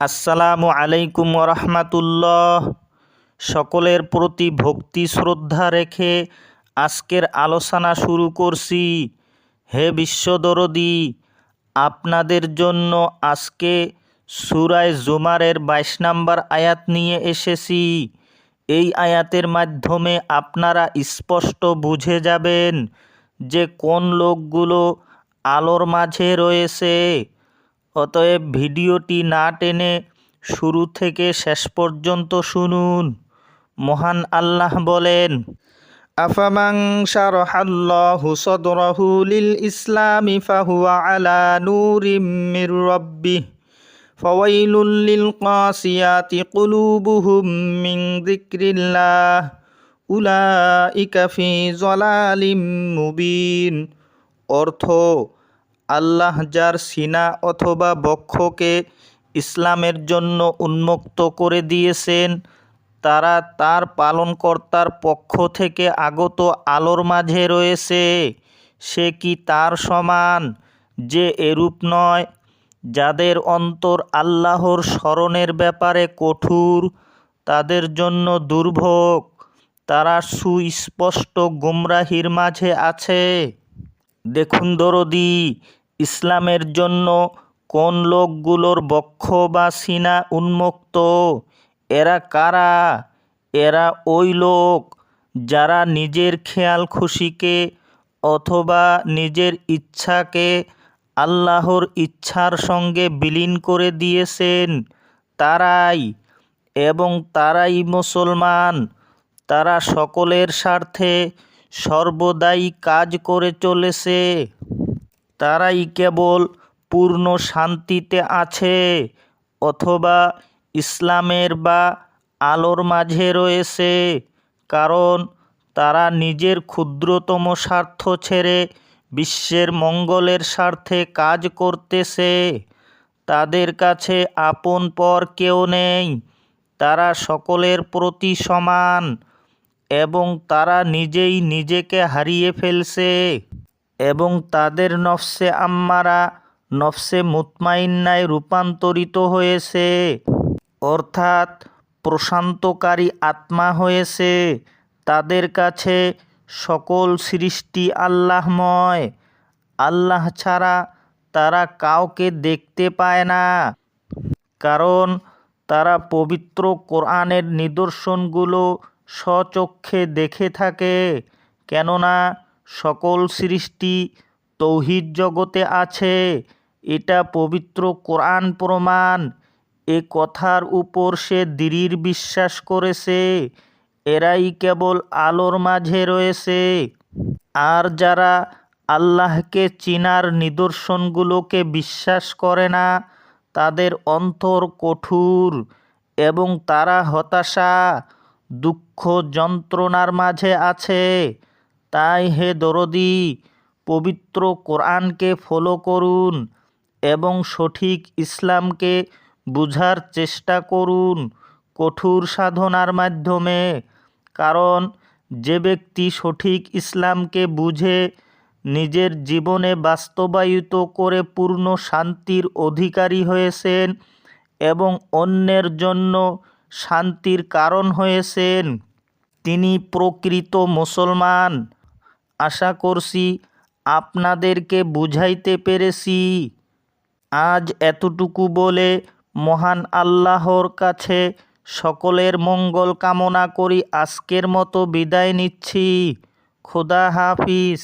আসসালামু আলাইকুম রহমাতুল্লাহ সকলের প্রতি ভক্তি শ্রদ্ধা রেখে আজকের আলোচনা শুরু করছি। হে বিশ্বদরদি আপনাদের জন্য আজকে সুরায় জুমারের বাইশ নাম্বার আয়াত নিয়ে এসেছি। এই আয়াতের মাধ্যমে আপনারা স্পষ্ট বুঝে যাবেন যে কোন লোকগুলো আলোর মাঝে রয়েছে। অতএব ভিডিওটি না টেনে শুরু থেকে শেষ পর্যন্ত শুনুন। মহান আল্লাহ বলেন আফামাং শারহাল্লাহু সদরাহু লিল ইসলামি ফাহুয়া আলা নূরিম মির রাব্বিহ, ফাওয়াইলুল লিল কাসিয়াতি কুলুবুহুম মিন যিকরিল্লাহ, উলাইকা ফি যালালিম মুবিন। অর্থ আল্লাহ যার সিনা অথবা বক্ষকে ইসলামের জন্য উন্মুক্ত করে দিয়েছেন, তারা তার পালনকর্তার পক্ষ থেকে আগত আলোর মাঝে রয়েছে। সে কি তার সমান? যে এরূপ নয়। যাদের অন্তর আল্লাহর স্মরণের ব্যাপারে কঠোর, তাদের জন্য দুর্ভোগ। তারা সুস্পষ্ট গুমরাহির মাঝে আছে। দেখুন দরদি ইসলামের জন্য কোন লোকগুলোর বক্ষ বা সিনা উন্মুক্ত? এরা কারা? এরা ওই লোক যারা নিজের খেয়াল খুশিকে অথবা নিজের ইচ্ছাকে আল্লাহর ইচ্ছার সঙ্গে বিলীন করে দিয়েছেন। তারাই এবং তারাই মুসলমান। তারা সকলের স্বার্থে সর্বদাই কাজ করে চলেছে। তারাই কেবল পূর্ণ শান্তিতে আছে, অথবা ইসলামের বা আলোর মাঝে রয়েছে, কারণ তারা নিজের ক্ষুদ্রতম স্বার্থ ছেড়ে বিশ্বের মঙ্গলের স্বার্থে কাজ করতেছে। তাদের কাছে আপন পর কেউ নেই, তারা সকলের প্রতি সমান, এবং তারা নিজেই নিজেকে হারিয়ে ফেলছে। এবং তাদের নফসে আম্মারা নফসে মুতমাইন্নায় রূপান্তরিত হয়েছে। অর্থাৎ প্রশান্তকারী আত্মা হয়েছে। তাদের কাছে সকল সৃষ্টি আল্লাহময়। আল্লাহ ছাড়া তারা কাউকে দেখতে পায় না। কারণ তারা পবিত্র কোরআনের নিদর্শনগুলো স্বচক্ষে দেখে থাকে। কেননা সকল সৃষ্টি তৌহিদ জগতে আছে। এটা পবিত্র কোরআন প্রমাণ। এ কথার উপর সে দৃঢ় বিশ্বাস করেছে। এরাই কেবল আলোর মাঝে রয়েছে। আর যারা আল্লাহকে চিনার নিদর্শনগুলোকে বিশ্বাস করে না, তাদের অন্তর কঠোর এবং তারা হতাশা, দুঃখ যন্ত্রণার মাঝে আছে। তাই হে দরদি, পবিত্র কোরআনকে ফলো করুন এবং সঠিক ইসলামকে বুঝার চেষ্টা করুন কঠোর সাধনার মাধ্যমে। কারণ যে ব্যক্তি সঠিক ইসলামকে বুঝে নিজের জীবনে বাস্তবায়িত করে পূর্ণ শান্তির অধিকারী হয়েছেন এবং অন্যের জন্য শান্তির কারণ হয়েছেন, তিনি প্রকৃত মুসলমান। আশা করছি আপনাদেরকে বুঝাইতে পেরেছি। আজ এতটুকু বলে মহান আল্লাহর কাছে সকলের মঙ্গল কামনা করি। আজকের মতো বিদায় নিচ্ছি। খোদা হাফিজ।